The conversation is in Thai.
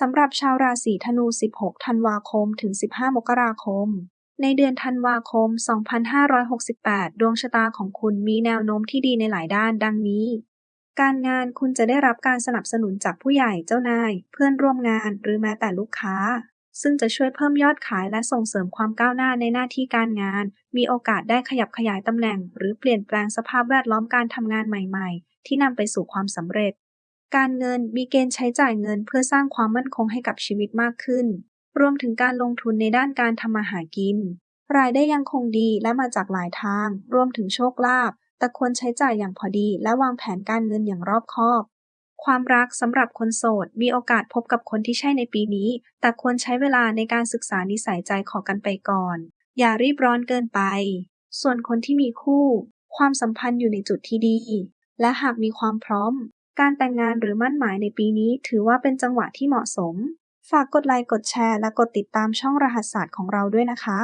สำหรับชาวราศีธนู 16 ธันวาคม ถึง 15 มกราคม ในเดือนธันวาคม 2568 ดวงชะตาของคุณมีแนวโน้มที่ดีในหลายด้านดังนี้ การงานคุณจะได้รับการสนับสนุนจากผู้ใหญ่เจ้านาย เพื่อนร่วมงานหรือแม้แต่ลูกค้า ซึ่งจะช่วยเพิ่มยอดขายและส่งเสริมความก้าวหน้าในหน้าที่การงาน มีโอกาสได้ขยับขยายตำแหน่ง หรือเปลี่ยนแปลงสภาพแวดล้อมการทำงานใหม่ ๆ ที่นำไปสู่ความสำเร็จ การเงินมีเกณฑ์ใช้จ่ายเงินเพื่อสร้างความมั่นคงให้กับชีวิตมากขึ้น รวมถึงการลงทุนในด้านการทำมาหากิน รายได้ยังคงดีและมาจากหลายทาง รวมถึงโชคลาภ แต่ควรใช้จ่ายอย่างพอดี และวางแผนการเงินอย่างรอบคอบ ความรักสำหรับคนโสด มีโอกาสพบกับคนที่ใช่ในปีนี้ แต่ควรใช้เวลาในการศึกษานิสัยใจขอกันไปก่อน อย่ารีบร้อนเกินไป ส่วนคนที่มีคู่ ความสัมพันธ์อยู่ในจุดที่ดี และหากมีความพร้อม การแต่งงานหรือมั่นหมายในปีนี้ถือว่าเป็นจังหวะที่เหมาะสม ฝากกดไลค์ กดแชร์ และกดติดตามช่องรหัสศาสตร์ของเราด้วยนะคะ